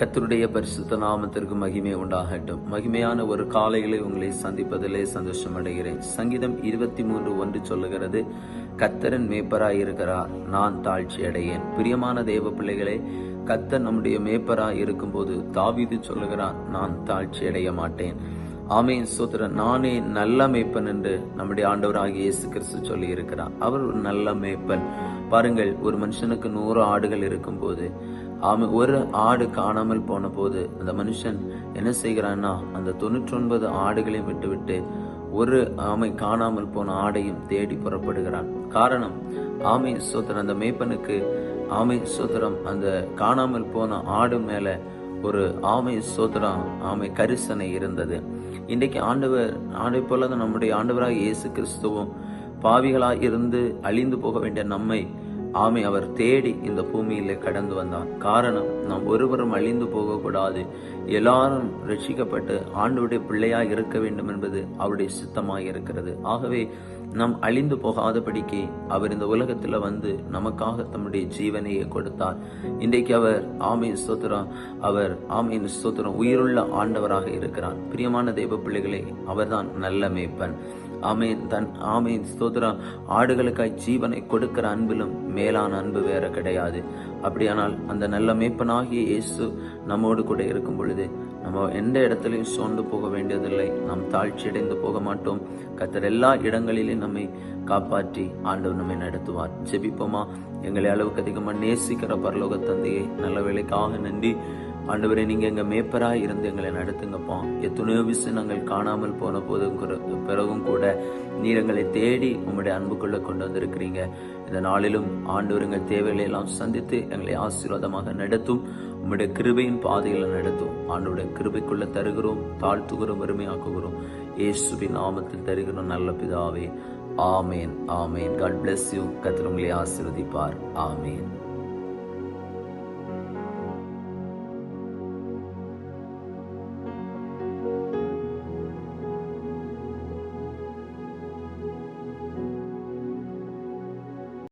கத்தருடைய பரிசுத்த நாமத்திற்கு மகிமை உண்டாகட்டும். மகிமையான ஒரு காலையிலே உங்களை சந்திப்பதிலே சந்தோஷம் அடைகிறேன். சங்கீதம் இருபத்தி மூன்று ஒன்று சொல்லுகிறது கத்தரன் மேய்ப்பராய் இருக்கிறார் நான் தாழ்ச்சி அடையேன். பிரியமான தேவ பிள்ளைகளே கத்தர் நம்முடைய மேய்ப்பராய் இருக்கும்போது தாவீது சொல்லுகிறான் நான் தாழ்ச்சி அடைய மாட்டேன். ஆமையின் சோத்திரன் நானே நல்ல மேய்ப்பன் என்று நம்முடைய ஆண்டவராகிய இயேசு கிறிஸ்து சொல்லி இருக்கிறார் அவர் ஒரு நல்ல மேய்ப்பன். பாருங்கள் ஒரு மனுஷனுக்கு நூறு ஆடுகள் இருக்கும்போது ஆமை ஒரு ஆடு காணாமல் போன போது அந்த மனுஷன் என்ன செய்கிறான்னா அந்த தொண்ணூற்றி ஒன்பது ஆடுகளையும் விட்டுவிட்டு ஒரு ஆமை காணாமல் போன ஆடையும் தேடி புறப்படுகிறான். காரணம் ஆமை சோத்திரம் அந்த மேய்ப்பனுக்கு ஆமை சோத்திரம் அந்த காணாமல் போன ஆடு மேலே ஒரு ஆமை சோதரம் ஆமை கரிசனை இருந்தது. இன்றைக்கு ஆண்டவர் ஆண்டை போலதான் நம்முடைய ஆண்டவராக இயேசு கிறிஸ்துவும் பாவிகளாக இருந்து அழிந்து போக வேண்டிய நம்மை ஆமை அவர் தேடி இந்த பூமியில் கடந்து வந்தார். காரணம் நாம் ஒருவரும் அழிந்து போகக்கூடாது. எல்லாரும் ரட்சிக்கப்பட்டு ஆண்டவருடைய பிள்ளையாக இருக்க வேண்டும் என்பது அவருடைய சித்தமாக இருக்கிறது. ஆகவே நாம் அழிந்து போகாதபடிக்கு அவர் இந்த உலகத்தில் வந்து நமக்காக தம்முடைய ஜீவனையை கொடுத்தார். இன்றைக்கு அவர் ஆமை ஸ்தோத்திரம். அவர் ஆமையின் ஸ்தோத்திரம். உயிருள்ள ஆண்டவராக இருக்கிறார். பிரியமான தெய்வ பிள்ளைகளே அவர்தான் நல்ல மேய்ப்பன். ஆமேன் தன் ஆமையின் ஸ்தோத்திரம். ஆடுகளுக்காய் ஜீவனை கொடுக்கிற அன்பிலும் மேலான அன்பு வேற கிடையாது. அப்படியானால் அந்த நல்ல மேய்ப்பனாகிய இயேசு நம்மோடு கூட இருக்கும் பொழுது நம்ம எந்த இடத்துலையும் சோர்ந்து போக வேண்டியதில்லை. நாம் தாழ்ச்சி அடைந்து போக மாட்டோம். கத்தர் எல்லா இடங்களிலும் நம்மை காப்பாற்றி ஆண்டவர் நம்மை நடத்துவார். ஜெபிப்போமா? எங்களை அளவுக்கு அதிகமாக நேசிக்கிற பரலோக தந்தையை நல்ல வேலைக்காக நன்றி. ஆண்டவரே நீங்கள் எங்கள் மேப்பராக இருந்து எங்களை நடத்துங்கப்பா. எத்தனையோ விஷயம் நாங்கள் காணாமல் போன போதும் பிறகும் கூட நீர் எங்களை தேடி உங்களுடைய அன்புக்குள்ளே கொண்டு வந்திருக்கிறீங்க. இந்த நாளிலும் ஆண்டவர் எங்கள் தேவைகளை எல்லாம் சந்தித்து எங்களை ஆசீர்வாதமாக நடத்தும். உம்முடைய கிருபையின் பாதையில் நடத்தும். ஆண்டவருடைய கிருபைக்குள்ள தருகிறோம் தாழ்த்துகிறோம் வறுமையாக்குகிறோம். இயேசுவின் நாமத்தில் தருகிறோம் நல்ல பிதாவே. ஆமேன் ஆமேன். காட் பிளஸ் யூ கத்திரங்களை ஆசிர்வதிப்பார். ஆமேன்.